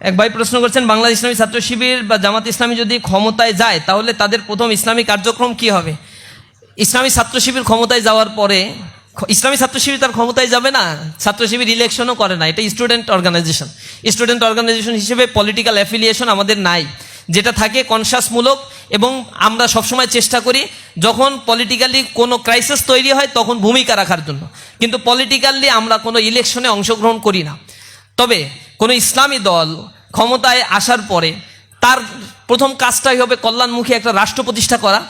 এক ভাই প্রশ্ন করছেন, বাংলাদেশ ইসলামী ছাত্র শিবির বা জামাত ইসলামী যদি ক্ষমতায় যায়, তাহলে তাদের প্রথম ইসলামী কার্যক্রম কি হবে? ইসলামী ছাত্র শিবির ক্ষমতায় যাওয়ার পরে ইসলামী ছাত্র শিবির তার ক্ষমতায় যাবে না? ছাত্র শিবির ইলেকশনও করে না, এটা স্টুডেন্ট অর্গানাইজেশন স্টুডেন্ট অর্গানাইজেশন হিসেবে পলিটিক্যাল অ্যাফিলিয়েশন আমাদের নাই। যেটা থাকে কনসাসমূলক এবং আমরা সবসময় চেষ্টা করি, যখন পলিটিক্যালি কোনো ক্রাইসিস তৈরি হয়, তখন ভূমিকা রাখার জন্য। কিন্তু পলিটিক্যালি আমরা কোনো ইলেকশনে অংশগ্রহণ করি না। তবে কোনো ইসলামী দল ক্ষমতায় আসার পরে তার প্রথম কাজটাই হবে কল্যাণমুখী একটা রাষ্ট্র প্রতিষ্ঠা করা,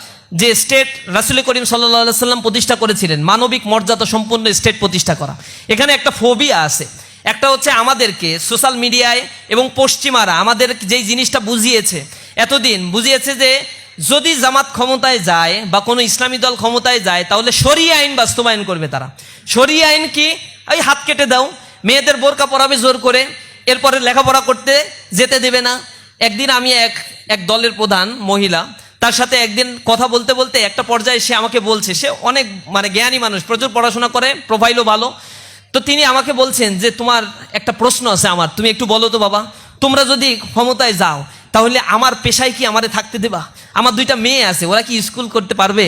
যে স্টেট রাসুল করিম সাল্লা সাল্লাম প্রতিষ্ঠা করেছিলেন, মানবিক মর্যাদা সম্পন্ন স্টেট প্রতিষ্ঠা করা। এখানে একটা ফোবিয়া আছে। একটা হচ্ছে আমাদেরকে সোশ্যাল মিডিয়ায় এবং পশ্চিমারা আমাদের যেই জিনিসটা বুঝিয়েছে, এতদিন বুঝিয়েছে যে যদি জামাত ক্ষমতায় যায় বা কোনো ইসলামী দল ক্ষমতায় যায়, তাহলে সরিয়ে আইন বাস্তবায়ন করবে তারা। সরিয়ে আইন কি? ওই হাত কেটে দাও। মেয়েদের বোরকা পরাবে জোর করে, এরপরে লেখাপড়া করতে যেতে দেবে না। একদিন আমি এক এক দলের প্রধান মহিলা, তার সাথে একদিন কথা বলতে বলতে একটা পর্যায়ে সে আমাকে বলছে, সে অনেক মানে জ্ঞানী মানুষ, প্রচুর পড়াশোনা করে প্রোফাইলও ভালো। তো তিনি আমাকে বলছেন যে, তোমার একটা প্রশ্ন আছে আমার, তুমি একটু বলো তো বাবা, তোমরা যদি ক্ষমতায় যাও, তাহলে আমার পেশায় কি আমারে থাকতে দেবা? আমার দুইটা মেয়ে আছে, ওরা কি স্কুল করতে পারবে?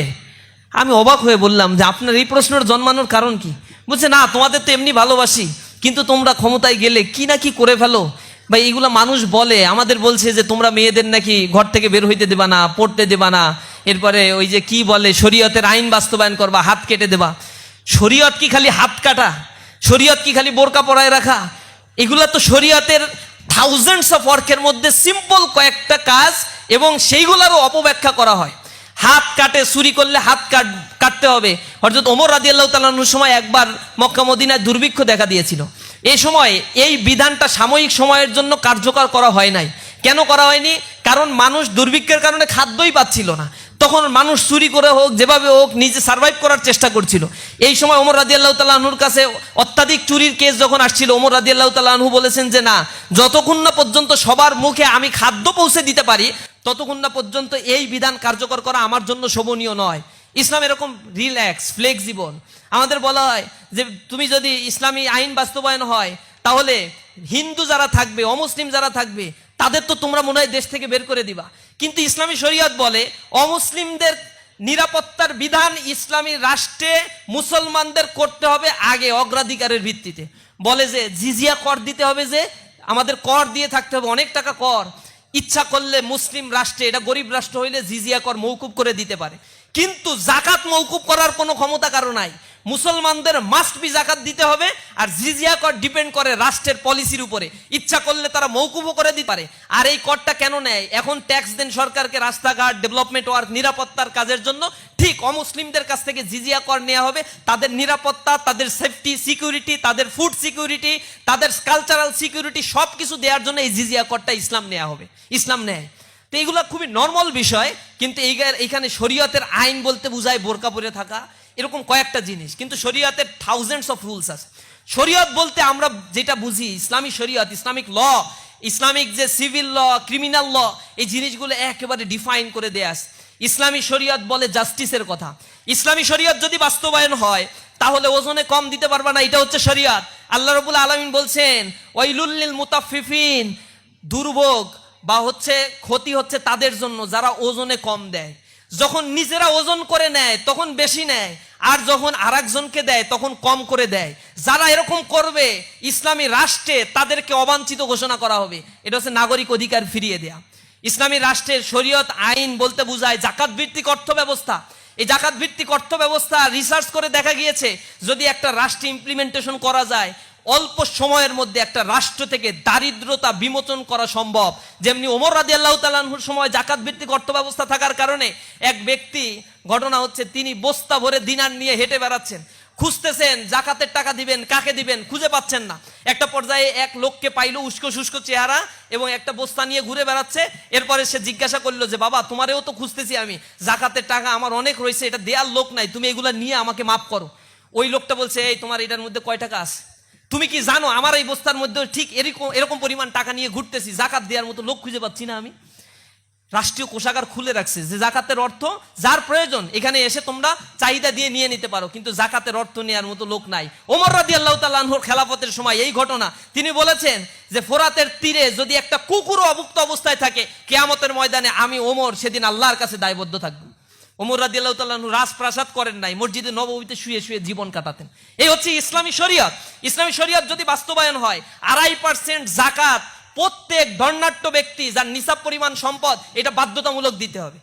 আমি অবাক হয়ে বললাম যে, আপনার এই প্রশ্নের জন্মানোর কারণ কি? বলছে, না, তোমাদের তো এমনি ভালোবাসি। কিন্তু তোমরা ক্ষমতায় গেলে কি না কি করে ফেলো? বা এইগুলো মানুষ বলে, আমাদের বলছে যে তোমরা মেয়েদের নাকি ঘর থেকে বের হইতে দেবা না, পড়তে দেবা না। এরপরে ওই যে কি বলে, শরীয়তের আইন বাস্তবায়ন করবা, হাত কেটে দেবা। শরীয়ত কি খালি হাত কাটা? শরীয়ত কি খালি বোরকা পরায় রাখা? এগুলো তো শরীয়তের থাউজেন্ডস অফ ওয়ার্কের মধ্যে সিম্পল কয়েকটা কাজ এবং সেইগুলোরও অপব্যাখ্যা করা হয়। কাটে, চুরি করলে হাত কাট কাটতে হবে। অর্থাৎ ওমর রাজি আল্লাহ তালানুর সময় একবার মক্কা মদিনায় দুর্ভিক্ষ দেখা দিয়েছিল। এই সময় এই বিধানটা সাময়িক সময়ের জন্য কার্যকর করা হয় নাই। কেন করা হয়নি? কারণ মানুষ দুর্ভিক্ষের কারণে খাদ্যই পাচ্ছিল না। তখন মানুষ চুরি করে হোক, যেভাবে হোক, নিজে সার্ভাইভ করার চেষ্টা করছিল। এই সময় ওমর রাজি আল্লাহ তালাহুর কাছে অত্যাধিক চুরির কেস যখন আসছিল, ওমর রাজি আল্লাহ তালাহু বলেছেন যে, না, যতক্ষণ না পর্যন্ত সবার মুখে আমি খাদ্য পৌঁছে দিতে পারি ততক্ষণ না পর্যন্ত এই বিধান কার্যকর করা আমার জন্য শোভনীয় নয়। ইসলাম এরকম রিল্যাক্স ফ্লেক্সিবল আমাদের বলা হয় যে তুমি যদি ইসলামী আইন বাস্তবায়ন হয়, তাহলে হিন্দু যারা থাকবে, অমুসলিম যারা থাকবে, তাদের তো তোমরা মনে হয় দেশ থেকে বের করে দিবা। কিন্তু ইসলামী শরীয়ত বলে, অমুসলিমদের নিরাপত্তার বিধান ইসলামী রাষ্ট্রে মুসলমানদের করতে হবে আগে অগ্রাধিকারের ভিত্তিতে। বলে যে, জিজিয়া কর দিতে হবে যে, আমাদের কর দিয়ে থাকতে হবে, অনেক টাকা কর। ইচ্ছা করলে মুসলিম রাষ্ট্রে, এটা গরিব রাষ্ট্র হইলে জিজিয়া কর মৌকুব করে দিতে পারে। কিন্তু জাকাত মৌকুব করার কোনো ক্ষমতা কারও নাই। মুসলমানদের মাস্ট বি জাকাত দিতে হবে আর জিজিয়া কর ডিপেন্ড করে রাষ্ট্রের পলিসির উপরে। ইচ্ছা করলে তারা মৌকুবও করে দিতে পারে। আর এই করটা কেন নেয়? এখন ট্যাক্স দেন সরকারকে রাস্তাঘাট ডেভেলপমেন্ট ওয়ার্ক নিরাপত্তার কাজের জন্য। ঠিক, অমুসলিমদের কাছ থেকে জিজিয়া কর নেওয়া হবে। তাদের নিরাপত্তা, তাদের সেফটি সিকিউরিটি তাদের ফুড সিকিউরিটি তাদের কালচারাল সিকিউরিটি সব কিছু দেওয়ার জন্য এই জিজিয়া করটা ইসলাম নেওয়া হবে। ইসলাম নেয়। তো এইগুলো খুবই নর্মাল বিষয়, কিন্তু এই এইখানে শরীয়তের আইন বলতে বোঝায় বোরকা পরে থাকা, এরকম কয়েকটা জিনিস। কিন্তু শরীয়তের থাউজেন্ডস অফ রুলস আছে। শরীয়ত বলতে আমরা যেটা বুঝি, ইসলামী শরীয়ত, ইসলামিক ল, ইসলামিক যে সিভিল ল ক্রিমিনাল ল, এই জিনিসগুলো একেবারে ডিফাইন করে দেয়া আছে। ইসলামী শরীয়ত বলে জাস্টিসের কথা। ইসলামী শরীয়ত যদি বাস্তবায়ন হয়, তাহলে ওজনে কম দিতে পারবা না, এটা হচ্ছে শরীয়ত। আল্লাহ রবুল আলমিন বলছেন ওয়াইলুল্লিল মুতাফিফিন দুর্ভোগ বা হচ্ছে ক্ষতি হচ্ছে তাদের জন্য, যারা ওজনে কম দেয়। যখন নিজেরা ওজন করে নেয়, তখন বেশি নেয়, আর যখন আরেকজনকে দেয়, তখন কম করে দেয়। যারা এরকম করবে, ইসলামী রাষ্ট্রে তাদেরকে অবাঞ্ছিত ঘোষণা করা হবে। এটা হচ্ছে নাগরিক অধিকার ফিরিয়ে দেয়া। ইসলামী রাষ্ট্রের শরীয়ত, আইন বলতে বোঝায় জাকাত ভিত্তিক অর্থ ব্যবস্থা এই জাকাত ভিত্তিক অর্থ ব্যবস্থা রিসার্চ করে দেখা গিয়েছে, যদি একটা রাষ্ট্রে ইমপ্লিমেন্টেশন করা যায় অল্প সময়ের মধ্যে একটা রাষ্ট্র থেকে দারিদ্রতা বিমোচন করা সম্ভব। যেমনি ওমর রাজি আল্লাহ তালাহুর সময় জাকাত ভিত্তিক অর্থ ব্যবস্থা থাকার কারণে এক ব্যক্তি, ঘটনা হচ্ছে তিনি বস্তা ভরে দিনার নিয়ে হেঁটে বেড়াচ্ছেন। খুঁজতেছেন, জাকাতের টাকা দিবেন, কাকে দিবেন, খুঁজে পাচ্ছেন না। একটা পর্যায়ে এক লোককে পাইলো উস্কো শুষ্কো চেহারা এবং একটা বস্তা নিয়ে ঘুরে বেড়াচ্ছে। এরপরে সে জিজ্ঞাসা করল যে, বাবা, তোমারেও তো খুঁজতেছি আমি। জাকাতের টাকা আমার অনেক রয়েছে, এটা দেওয়ার লোক নাই। তুমি এগুলা নিয়ে আমাকে মাফ করো। ওই লোকটা বলছে, এই, তোমার এটার মধ্যে কয় টাকা আছে? তুমি কি জানো আমার এই বস্তার মধ্যে ঠিক এরকম এরকম পরিমাণ টাকা নিয়ে ঘুরতেছি, জাকাত দেওয়ার মতো লোক খুঁজে পাচ্ছি না আমি। রাষ্ট্রীয় কোষাগার খুলে রাখছে, যে জাকাতের অর্থ যার প্রয়োজন, এখানে এসে তোমরা চাহিদা দিয়ে নিয়ে নিতে পারো, কিন্তু জাকাতের অর্থ নেওয়ার মতো লোক নাই। ওমর রাদি আল্লাহ তাল্লাহর খেলাফতের সময় এই ঘটনা, তিনি বলেছেন যে ফোরাতের তীরে যদি একটা কুকুরও অভুক্ত অবস্থায় থাকে, কেয়ামতের ময়দানে আমি ওমর সেদিন আল্লাহর কাছে দায়বদ্ধ থাকব। ওমর রাদি আল্লাহ তাল্লাহ রাজপ্রাসাদ করেন নাই, মসজিদে নবমীতে শুয়ে শুয়ে জীবন কাটাতেন। এই হচ্ছে ইসলামী শরিয়ত। ইসলামী শরিয়ত যদি বাস্তবায়ন হয়, আড়াই পার্সেন্ট জাকাত প্রত্যেক ধর্ণাট্য ব্যক্তি যার নিসাব পরিমাণ সম্পদ, এটা বাধ্যতামূলক দিতে হবে।